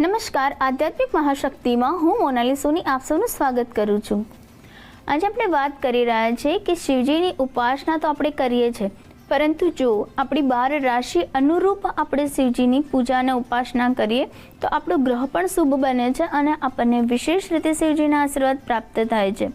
નમસ્કાર, આધ્યાત્મિક મહાશક્તિમાં હું મોનાલી સોની આપ સૌનું સ્વાગત કરું છું. આજે આપણે વાત કરી રહ્યા છીએ કે શિવજીની ઉપાસના તો આપણે કરીએ છીએ, પરંતુ જો આપણી બાર રાશિ અનુરૂપ આપણે શિવજીની પૂજા ઉપાસના કરીએ, તો આપણું ગ્રહ પણ શુભ બને છે અને આપણને વિશેષ રીતે શિવજીના આશીર્વાદ પ્રાપ્ત થાય છે.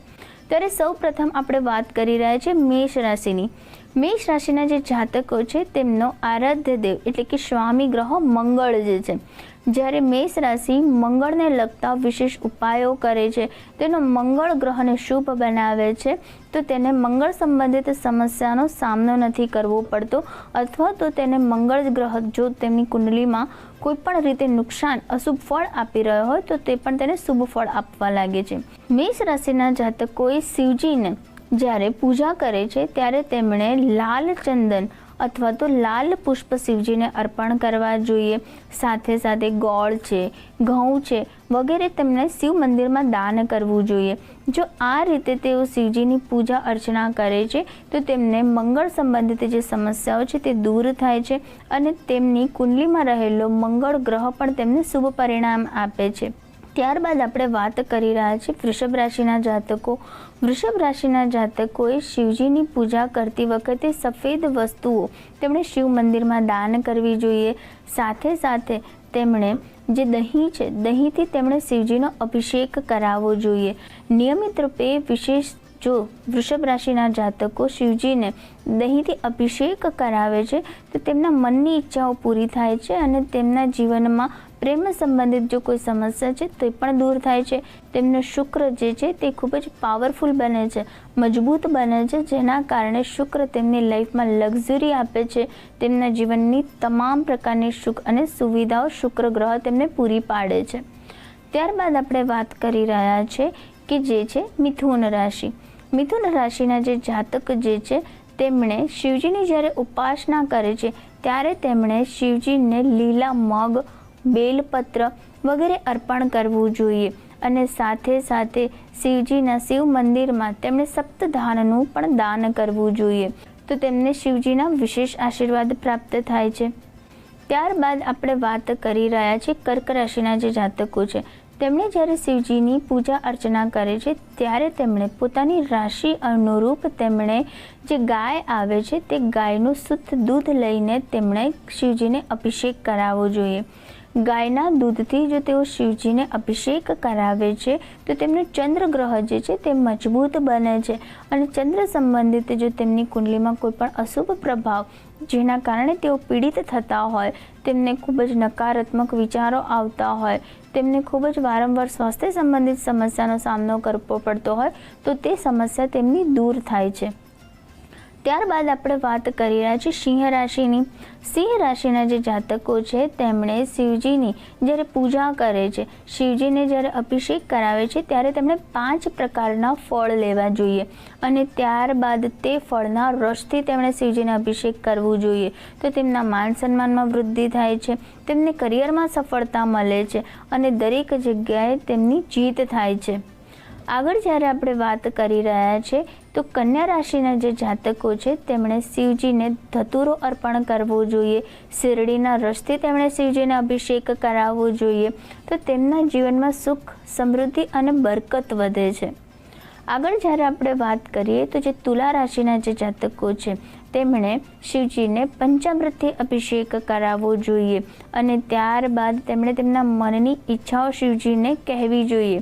ત્યારે સૌ પ્રથમ આપણે વાત કરી રહ્યા છીએ મેષ રાશિની. મેષ રાશિના જે જાતકો છે, તેમનો આરાધ્ય દેવ એટલે કે સ્વામી ગ્રહ મંગળ જે છે જ્યારે મેષ રાશિ મંગળને લગતા વિશેષ ઉપાયો કરે છે, તેનો મંગળ ગ્રહને શુભ બનાવે છે, તો તેને મંગળ સંબંધિત સમસ્યાનો સામનો નથી કરવો પડતો અથવા તો તેને મંગળ ગ્રહ જો તેમની કુંડલીમાં કોઈ પણ રીતે નુકસાન, અશુભ ફળ આપી રહ્યો હોય, તો તે પણ તેને શુભ ફળ આપવા લાગે છે. મેષ રાશિના જાતકોએ શિવજીને જ્યારે પૂજા કરે છે, ત્યારે તેમણે લાલ ચંદન અથવા તો લાલ પુષ્પ શિવજીને અર્પણ કરવા જોઈએ. સાથે સાથે ગોળ છે, ઘઉં છે, વગેરે તેમને શિવ મંદિરમાં દાન કરવું જોઈએ. જો આ રીતે તેઓ શિવજીની પૂજા અર્ચના કરે છે, તો તેમને મંગળ સંબંધિત જે સમસ્યાઓ છે તે દૂર થાય છે અને તેમની કુંડલીમાં રહેલો મંગળ ગ્રહ પણ તેમને શુભ પરિણામ આપે છે. ત્યારબાદ આપણે વાત કરી રહ્યા છીએ વૃષભ રાશિના જાતકો. વૃષભ રાશિના જાતકોએ શિવજીની પૂજા કરતી વખતે સફેદ વસ્તુઓ તેમણે શિવ મંદિરમાં દાન કરવી જોઈએ. સાથે સાથે તેમણે જે દહીં છે, દહીંથી તેમણે શિવજીનો અભિષેક કરાવવો જોઈએ. નિયમિત રૂપે વિશેષ જો વૃષભ રાશિના જાતકો શિવજીને દહીંથી અભિષેક કરાવે છે, તો તેમના મનની ઈચ્છાઓ પૂરી થાય છે અને તેમના જીવનમાં પ્રેમ સંબંધિત જો કોઈ સમસ્યા છે તે પણ દૂર થાય છે. તેમનો શુક્ર જે છે તે ખૂબ જ પાવરફુલ બને છે, મજબૂત બને છે, જેના કારણે શુક્ર તેમની લાઈફમાં લક્ઝરી આપે છે. તેમના જીવનની તમામ પ્રકારની સુખ અને સુવિધાઓ શુક્ર ગ્રહ તેમને પૂરી પાડે છે. ત્યારબાદ આપણે વાત કરી રહ્યા છે કે જે છે મિથુન રાશિ. મિથુન રાશિના જે જાતક જે છે તેમણે શિવજીની જ્યારે ઉપાસના કરે છે, ત્યારે તેમણે શિવજીને લીલા મગ બેલપત્ર વગેરે અર્પણ કરવું જોઈએ. અને સાથે સાથે શિવજીના શિવ મંદિરમાં તેમણે સપ્તધાનનું પણ દાન કરવું જોઈએ. તો તેમને શિવજીના વિશેષ આશીર્વાદ પ્રાપ્ત થાય છે. ત્યારબાદ આપણે વાત કરી રહ્યા છીએ કર્ક રાશિના જે જાતકો છે. તેમણે જ્યારે શિવજીની પૂજા અર્ચના કરે છે, ત્યારે તેમણે પોતાની રાશિ અનુરૂપ તેમણે જે ગાય આવે છે, તે ગાયનું શુદ્ધ દૂધ લઈને તેમણે શિવજીને અભિષેક કરાવવો જોઈએ. ગાયના દૂધથી જો તેઓ શિવજીને અભિષેક કરાવે છે, તો તેમનું ચંદ્ર ગ્રહ જે છે તે મજબૂત બને છે. અને ચંદ્ર સંબંધિત જો તેમની કુંડલીમાં કોઈ પણ અશુભ પ્રભાવ, જેના કારણે તેઓ પીડિત થતા હોય, તેમને ખૂબ જ નકારાત્મક વિચારો આવતા હોય, તેમને ખૂબ જ વારંવાર સ્વાસ્થ્ય સંબંધિત સમસ્યાનો સામનો કરવો પડતો હોય, તો તે સમસ્યા તેમની દૂર થાય છે. ત્યારબાદ આપણે વાત કરી રહ્યા છીએ સિંહ રાશિની. સિંહ રાશિના જે જાતકો છે, તેમણે શિવજીની જ્યારે પૂજા કરે છે, શિવજીને જ્યારે અભિષેક કરાવે છે, ત્યારે તેમણે પાંચ પ્રકારના ફળ લેવા જોઈએ અને ત્યારબાદ તે ફળના રસથી તેમણે શિવજીને અભિષેક કરવું જોઈએ. તો તેમના માન સન્માનમાં વૃદ્ધિ થાય છે, તેમને કરિયરમાં સફળતા મળે છે અને દરેક જગ્યાએ તેમની જીત થાય છે. આગળ જ્યારે આપણે વાત કરી રહ્યા છે તો કન્યા રાશિના જે જાતકો છે, તેમણે શિવજીને ધતુરો અર્પણ કરવો જોઈએ. શેરડીના રસથી તેમણે શિવજીને અભિષેક કરાવવો જોઈએ. તો તેમના જીવનમાં સુખ, સમૃદ્ધિ અને બરકત વધે છે. આગળ જ્યારે આપણે વાત કરીએ તો જે તુલા રાશિના જે જાતકો છે, તેમણે શિવજીને પંચામૃતથી અભિષેક કરાવવો જોઈએ અને ત્યારબાદ તેમણે તેમના મનની ઈચ્છાઓ શિવજીને કહેવી જોઈએ.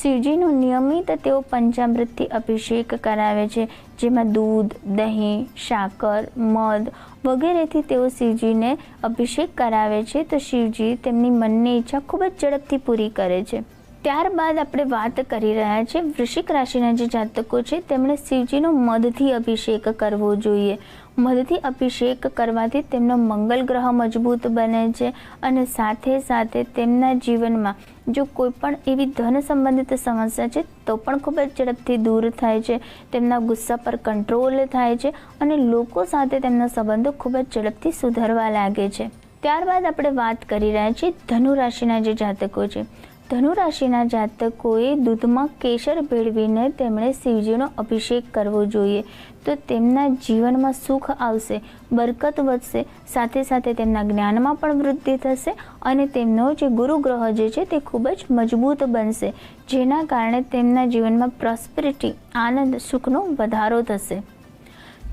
શિવજીનો નિયમિત તેઓ પંચામૃતથી અભિષેક કરાવે છે, જેમાં દૂધ, દહીં, સાકર, મધ વગેરેથી તેઓ શિવજીને અભિષેક કરાવે છે. તો શિવજી તેમની મનની ઈચ્છા ખૂબ જ ઝડપથી પૂરી કરે છે. ત્યારબાદ આપણે વાત કરી રહ્યા છીએ વૃશ્ચિક રાશિના જે જાતકો છે, તેમણે શિવજીનો મધથી અભિષેક કરવો જોઈએ. મધથી અભિષેક કરવાથી તેમનો મંગલ ગ્રહ મજબૂત બને છે અને સાથે સાથે તેમના જીવનમાં જો કોઈ પણ એવી ધન સંબંધિત સમસ્યા છે, તો પણ ખૂબ જ ઝડપથી દૂર થાય છે. તેમના ગુસ્સા પર કંટ્રોલ થાય છે અને લોકો સાથે તેમના સંબંધો ખૂબ જ ઝડપથી સુધરવા લાગે છે. ત્યારબાદ આપણે વાત કરી રહ્યા છીએ ધનુ રાશિના જે જાતકો છે ધનુ રાશિના જાતકોએ દૂધમાં કેસર ભેળવીને તેમણે શિવજીનો અભિષેક કરવો જોઈએ. તો તેમના જીવનમાં સુખ આવશે, બરકત વધશે, સાથે સાથે તેમના જ્ઞાનમાં પણ વૃદ્ધિ થશે અને તેમનો જે ગુરુ ગ્રહ જે છે તે ખૂબ જ મજબૂત બનશે, જેના કારણે તેમના જીવનમાં પ્રોસ્પરિટી આનંદ, સુખનો વધારો થશે.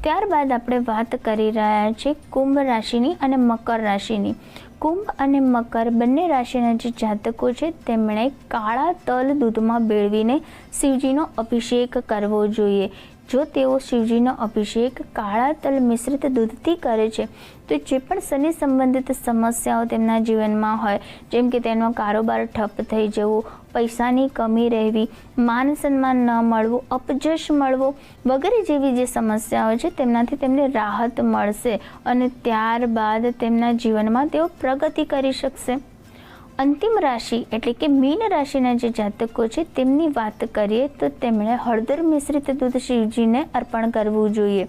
ત્યારબાદ આપણે વાત કરી રહ્યા છીએ કુંભ રાશિની અને મકર રાશિની. કુંભ અને મકર બંને રાશિના જે જાતકો છે, તેમણે કાળા તલ દૂધમાં બેળવીને શિવજીનો અભિષેક કરવો જોઈએ. જો તેઓ શિવજીનો અભિષેક કાળા તલ મિશ્રિત દૂધથી કરે છે, તો જે પણ શનિ સંબંધિત સમસ્યાઓ તેમના જીવનમાં હોય, જેમ કે તેનો કારોબાર ઠપ થઈ જવો, પૈસાની કમી રહેવી, માન સન્માન ન મળવું અપજશ મળવો વગેરે જેવી જે સમસ્યાઓ છે, તેમનાથી તેમને રાહત મળશે અને ત્યારબાદ તેમના જીવનમાં તેઓ પ્રગતિ કરી શકશે. અંતિમ રાશિ એટલે કે મીન રાશિના જે જાતકો છે, તેમની વાત કરીએ તો તેમણે હળદર મિશ્રિત દૂધ શિવજીને અર્પણ કરવું જોઈએ.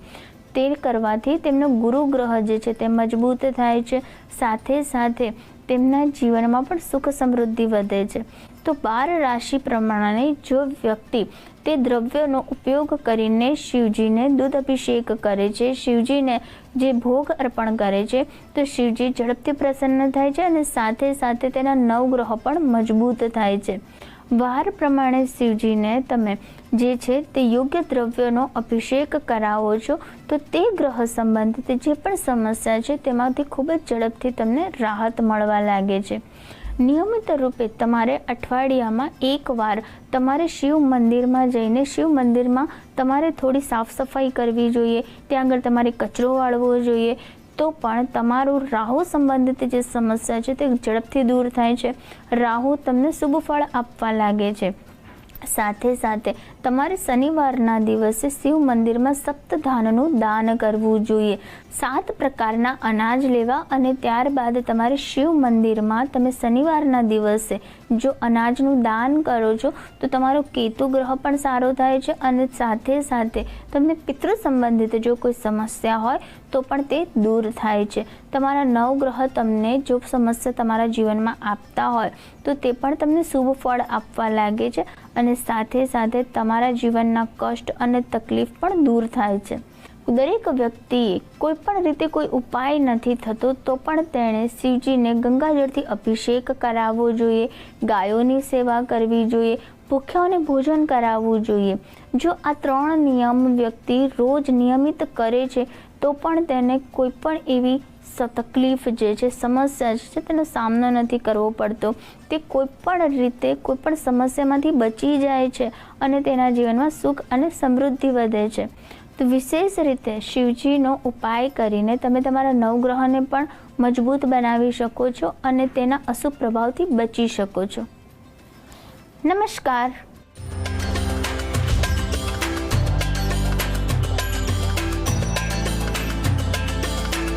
તે કરવાથી તેમનો ગુરુ ગ્રહ જે છે તે મજબૂત થાય છે. સાથે સાથે તેમના જીવનમાં પણ સુખ સમૃદ્ધિ વધે છે. તો બાર રાશિ પ્રમાણે જો વ્યક્તિ તે દ્રવ્યનો ઉપયોગ કરીને શિવજીને દૂધ અભિષેક કરે છે. શિવજીને જે ભોગ અર્પણ કરે છે, તો શિવજી ઝડપથી પ્રસન્ન થાય છે અને સાથે સાથે તેના નવગ્રહ પણ મજબૂત થાય છે. વાર પ્રમાણે શિવજીને તમે જે છે તે યોગ્ય દ્રવ્યનો અભિષેક કરાવો છો, તો તે ગ્રહ સંબંધિત જે પણ સમસ્યા છે, તેમાંથી ખૂબ જ ઝડપથી તમને રાહત મળવા લાગે છે. નિયમિત રૂપે તમારે અઠવાડિયામાં એકવાર તમારે શિવ મંદિરમાં જઈને, શિવ મંદિરમાં તમારે થોડી સાફ સફાઈ કરવી જોઈએ, ત્યાં આગળ તમારે કચરો વાળવો જોઈએ, તો પણ તમારું રાહુ સંબંધિત જે સમસ્યા છે તે ઝડપથી દૂર થાય છે. રાહુ તમને શુભ ફળ આપવા લાગે છે. સાથે સાથે તમારે શનિવારના દિવસે શિવ મંદિરમાં સપ્તધાનનું દાન કરવું જોઈએ. સાત પ્રકારના અનાજ લેવા અને ત્યારબાદ તમારે શિવ મંદિરમાં તમે શનિવારના દિવસે જો અનાજનું દાન કરો છો, તો તમારો કેતુ ગ્રહ પણ સારો થાય છે અને સાથે સાથે તમને પિતૃ સંબંધિત જો કોઈ સમસ્યા હોય, તો પણ તે દૂર થાય છે. તમારા નવ ગ્રહ તમને જો સમસ્યા તમારા જીવનમાં આપતા હોય, તો તે પણ તમને શુભ ફળ આપવા લાગે છે અને સાથે સાથે તમારા જીવનના કષ્ટ અને તકલીફ પણ દૂર થાય છે. દરેક વ્યક્તિએ કોઈ પણ રીતે કોઈ ઉપાય નથી થતો તો પણ તેણે શિવજીને ગંગાજળથી અભિષેક કરાવવો જોઈએ, ગાયોની સેવા કરવી જોઈએ, ભૂખ્યાઓને ભોજન કરાવવું જોઈએ. જો આ ત્રણ નિયમ વ્યક્તિ રોજ નિયમિત કરે છે તો પણ તેને કોઈ પણ એવી તકલીફ જે છે, સમસ્યા છે, તેનો સામનો નથી કરવો પડતો. તે કોઈ પણ રીતે, કોઈ પણ સમસ્યામાંથી બચી જાય છે અને તેના જીવનમાં સુખ અને સમૃદ્ધિ વધે છે. તો વિશેષ રીતે શિવજીનો ઉપાય કરીને તમે તમારા નવગ્રહને પણ મજબૂત બનાવી શકો છો અને તેના અશુભ પ્રભાવથી બચી શકો છો. નમસ્કાર.